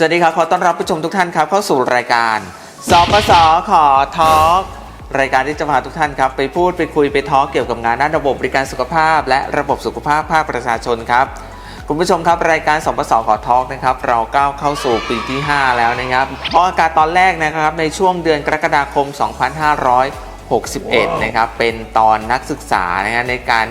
สวัสดีครับ ขอต้อนรับผู้ชมทุกท่านครับเข้าสู่รายการสปสขอทอล์กรายการที่จะพาทุกท่านครับไปพูดไปคุยไปทอล์กเกี่ยวกับงานด้านระบบบริการสุขภาพ และระบบสุขภาพภาคประชาชนครับคุณผู้ชมครับรายการสปสขอทอล์กนะครับเราก้าวเข้าสู่ปีที่ 5 แล้วนะครับออกอากาศตอนแรกนะครับในช่วงเดือนกรกฎาคม 2561 นะครับเป็นตอนนักศึกษานะฮะในการ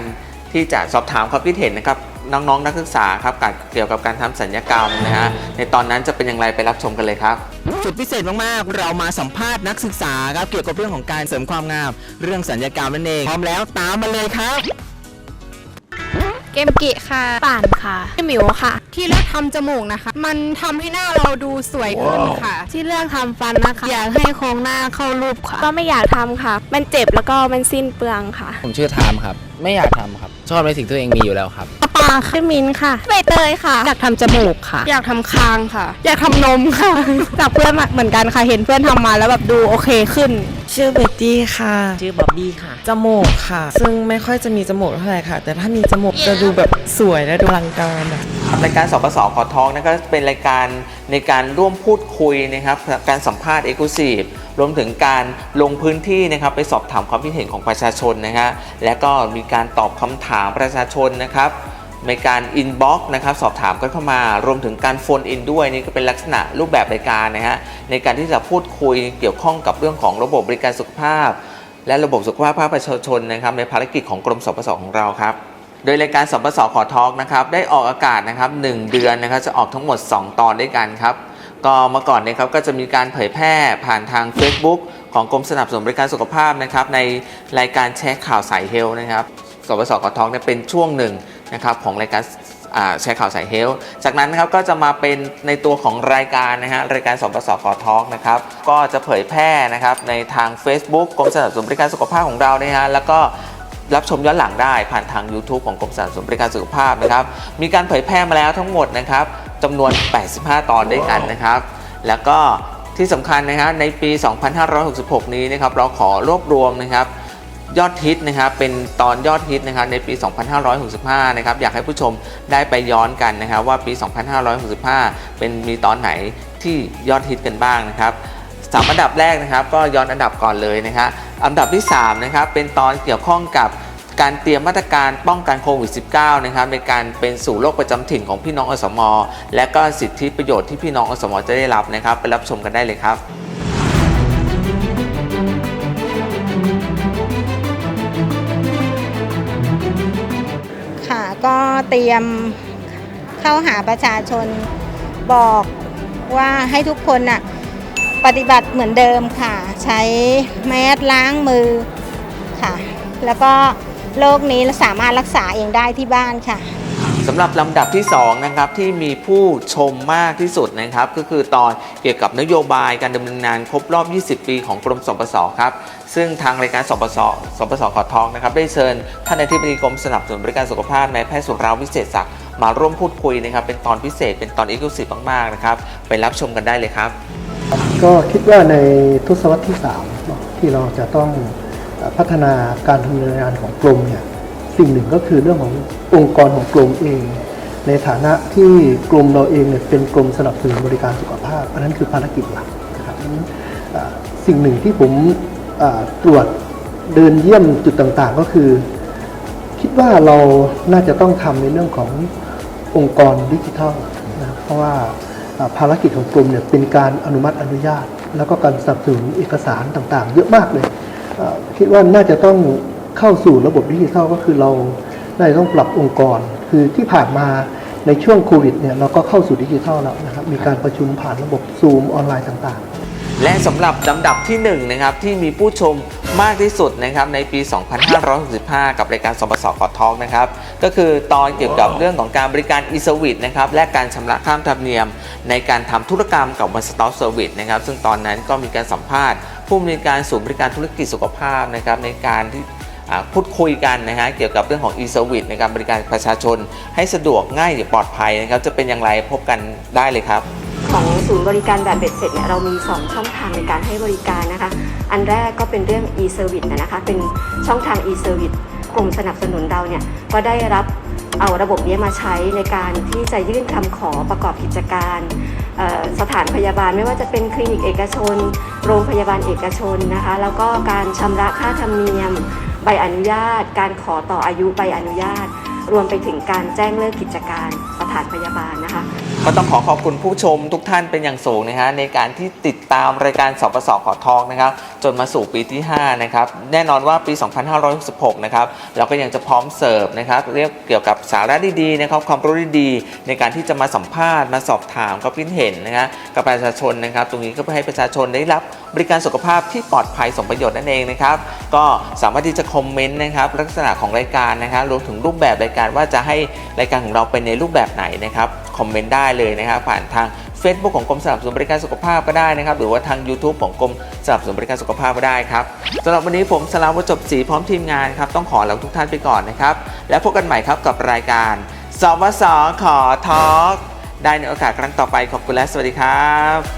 ที่จะสอบถามความคิดเห็นนะครับน้องๆนักศึกษาครับการเกี่ยวกับการทำสัญญกรรมนะฮะในตอนนั้นจะเป็นอย่างไรไปรับชมกันเลยครับ สุดพิเศษมากๆ เรามาสัมภาษณ์นักศึกษาครับเกี่ยวกับเรื่องของการเสริมความงาม เรื่องสัญญกรรมนั่นเองพร้อมแล้วตามมาเลยครับ เกมกิค่ะ ป่านค่ะพี่หมิวค่ะ ที่เลือกทำจมูกนะคะ มันทำให้หน้าเราดูสวยขึ้นค่ะ ที่เลือกทำฟันนะคะ อยากให้โครงหน้าเข้ารูปค่ะ ก็ไม่อยากทำค่ะ มันเจ็บแล้วก็มันสิ้นเปลืองค่ะ ผมชื่อทามครับ ไม่อยากทำครับ ชอบในสิ่งที่ตัวเองมีอยู่แล้วครับ ปาขึ้นมินค่ะ ใบเตยค่ะ อยากทำจมูกค่ะ อยากทำคางค่ะ อยากทำนมค่ะ จากเพื่อนมาเหมือนกันค่ะ เห็นเพื่อนทำมาแล้วแบบดูโอเคขึ้น ชื่อเบตตี้ค่ะ ชื่อบ๊อบบี้ค่ะ จมูกค่ะ ซึ่งไม่ค่อยจะมีจมูกเท่าไหร่ค่ะ แต่ถ้ามีจมูกจะดูแบบสวยและดูอลังการอะ รายการสปสขอทองนะก็เป็นรายการในการร่วมพูดคุยนะครับ การสัมภาษณ์เอก u s i v e รวมถึงการลงพื้นที่นะครับไปสอบถามความคิดเห็นของประชาชนนะฮะและก็มีการตอบคำถามประชาชนนะครับในการอินบ็อกซ์นะครับสอบถามกันเข้ามา รวมถึงการโฟนอินด้วยนี่ก็เป็นลักษณะรูปแบบรายการนะฮะในการที่จะพูดคุยเกี่ยวข้องกับเรื่องของระบบบริการสุขภาพ และระบบสุขภาพภาคประชาชนนะครับในภารกิจของกรมสปสของเราครับโดยรายการสปสขอทอล์กนะครับได้ออกอากาศนะครับ1เดือนนะครับจะออกทั้งหมด 2 ตอนด้วยกันครับ ก็เมื่อก่อนเนะครับก็จะมีการเผยแพร่ผ่านทาง Facebook ของกรมสนับสนุนบริการสุขภาพนะครับในรายการแชร์ข่าวสายเฮล์นะครับสปสขอทอล์กเนี่ยเป็นช่วงหนึ่งนะครับของรายการแชร์ข่าวสายเฮล์จากนั้นนะครับก็จะมาเป็นในตัวของรายการนะฮะรายการสปสขอทอล์กนะครับก็จะเผยแพร่นะครับในทาง Facebook กรมสนับสนุนบริการสุขภาพของเรานะฮะแล้วก็รับชมย้อนหลังได้ผ่านทาง YouTube ของกรมสนับสนุนบริการสุขภาพนะครับ มีการเผยแพร่มาแล้วทั้งหมดนะครับ จำนวน 85 ตอนด้วยกันนะครับ แล้วก็ที่สำคัญนะครับในปี 2566 นี้นะครับเราขอรวบรวมนะครับยอดฮิตนะครับเป็นตอนยอดฮิตนะครับในปี 2565 นะครับอยากให้ผู้ชมได้ไปย้อนกันนะครับว่าปี 2565 เป็นมีตอนไหนที่ยอดฮิตกันบ้างนะครับสามอันดับแรกนะครับก็ย้อนอันดับก่อนเลยนะครับอันดับที่3นะครับเป็นตอนเกี่ยวข้องกับ การเตรียมมาตรการป้องกันโควิด -19 นะครับในการเป็นสู่โรคประจำถิ่นของพี่น้องอสมและก็สิทธิประโยชน์ที่พี่น้องอสมจะได้รับนะครับ ไปรับชมกันได้เลยครับค่ะก็เตรียมเข้าหาประชาชนบอกว่าให้ทุกคนน่ะปฏิบัติเหมือนเดิมค่ะ ใช้แมสล้างมือค่ะ แล้วก็ โรคนี้สามารถรักษาเองได้ที่บ้านค่ะสำหรับลำดับที่2นะครับที่มีผู้ชมมากที่สุดนะครับ ก็คือตอนเกี่ยวกับนโยบายการดำเนินงานครบรอบ 20 ปีของกรมสปสครับซึ่งทางรายการสปสสปสขอทองนะครับได้เชิญท่านอธิบดีกรมสนับสนุนบริการสุขภาพนายแพทย์สุราวิเศษศักดิ์มาร่วมพูดคุยนะครับ เป็นตอนพิเศษเป็นตอนเอกลุศิมากๆนะครับไปรับชมกันได้เลยครับ ก็คิดว่าในทศวรรษที่3เนอะที่เราจะต้องเอ่อ พัฒนาการดำเนินงานของกรมเนี่ยสิ่งหนึ่งก็คือเรื่องขององค์กรของกรมเอง ในฐานะที่กรมเราเองเนี่ยเป็นกรมสนับสนุนบริการสุขภาพ อันนั้นคือภารกิจหลักนะครับนั้นสิ่งหนึ่งที่ผมตรวจเดินเยี่ยมจุดต่างๆ ก็คือ คิดว่าเราน่าจะต้องทำในเรื่องขององค์กรดิจิทัลนะครับเพราะว่าภารกิจของกรมเนี่ยเป็นการอนุมัติอนุญาต แล้วก็การสนับสนุนเอกสารต่างๆ เยอะมากเลย คิดว่าน่าจะต้องเข้าสู่ระบบดิจิทัลก็คือเราน่าจะต้องปรับองค์กร คือที่ผ่านมาในช่วงโควิดเนี่ยเราก็เข้าสู่ดิจิทัลแล้วนะครับมีการประชุมผ่านระบบซูมออนไลน์ต่างๆ และสำหรับลำดับที่1นะครับที่มีผู้ชมมากที่สุดนะครับในปี 2565 กับรายการสปสกอทองนะครับก็คือตอนเกี่ยวกับเรื่องของการบริการ e-service นะครับและการชำระข้ามธรรมเนียม ในการทำธุรกรรมกับ one stop service นะครับซึ่งตอนนั้นก็มีการสัมภาษณ์ ผู้อำนวยการศูนย์บริการธุรกิจสุขภาพนะครับในการที่อ่าพูดคุยกันนะฮะเกี่ยวกับเรื่องของ e-service ในการบริการประชาชน ให้สะดวกง่ายปลอดภัยนะครับจะเป็นอย่างไรพบกันได้เลยครับ ของศูนย์บริการแบบเบ็ดเสร็จเนี่ยเรามี 2 ช่องทางในการให้บริการนะคะ อันแรกก็เป็นเรื่อง e-service นะคะเป็นช่องทาง e-service กรมสนับสนุนเราเนี่ยก็ได้รับเอาระบบนี้มาใช้ในการที่จะยื่นคำขอประกอบกิจการสถานพยาบาลไม่ว่าจะเป็นคลินิกเอกชน โรงพยาบาลเอกชนนะคะ แล้วก็การชำระค่าธรรมเนียม ใบอนุญาต การขอต่ออายุใบอนุญาต รวมไปถึงการแจ้งเลิกกิจการสถานพยาบาลนะคะ ก็ต้องขอขอบคุณผู้ชมทุกท่านเป็นอย่างสูงนะฮะในการที่ติดตามรายการสปสขอทองนะครับจนมาสู่ปีที่ 5 นะครับ แน่นอนว่าปี 2566 นะครับเราก็ยังจะพร้อมเสิร์ฟนะครับเรียกเกี่ยวกับสาระดีๆนะครับความรู้ดีๆในการที่จะมาสัมภาษณ์มาสอบถามความคิดเห็นนะฮะกับประชาชนนะครับ ตรงนี้ก็เพื่อให้ประชาชนได้รับบริการสุขภาพที่ปลอดภัยสมประโยชน์นั่นเองนะครับก็สามารถที่จะคอมเมนต์นะครับลักษณะของรายการนะครับรวมถึงรูปแบบรายการว่าจะให้รายการของเราเป็นในรูปแบบไหนนะครับคอมเมนต์ได้เลยนะครับผ่านทาง Facebook ของกรมสนับสนุนบริการสุขภาพก็ได้นะครับ หรือว่าทาง YouTube ของกรมสนับสนุนบริการสุขภาพก็ได้ครับสำหรับวันนี้ผมสลาวุฒิจบศรีพร้อมทีมงานครับต้องขอลาทุกท่านไปก่อนนะครับ แล้วพบกันใหม่ครับกับรายการสวสขอทอล์กได้ในโอกาสครั้งต่อไปขอบคุณและสวัสดีครับ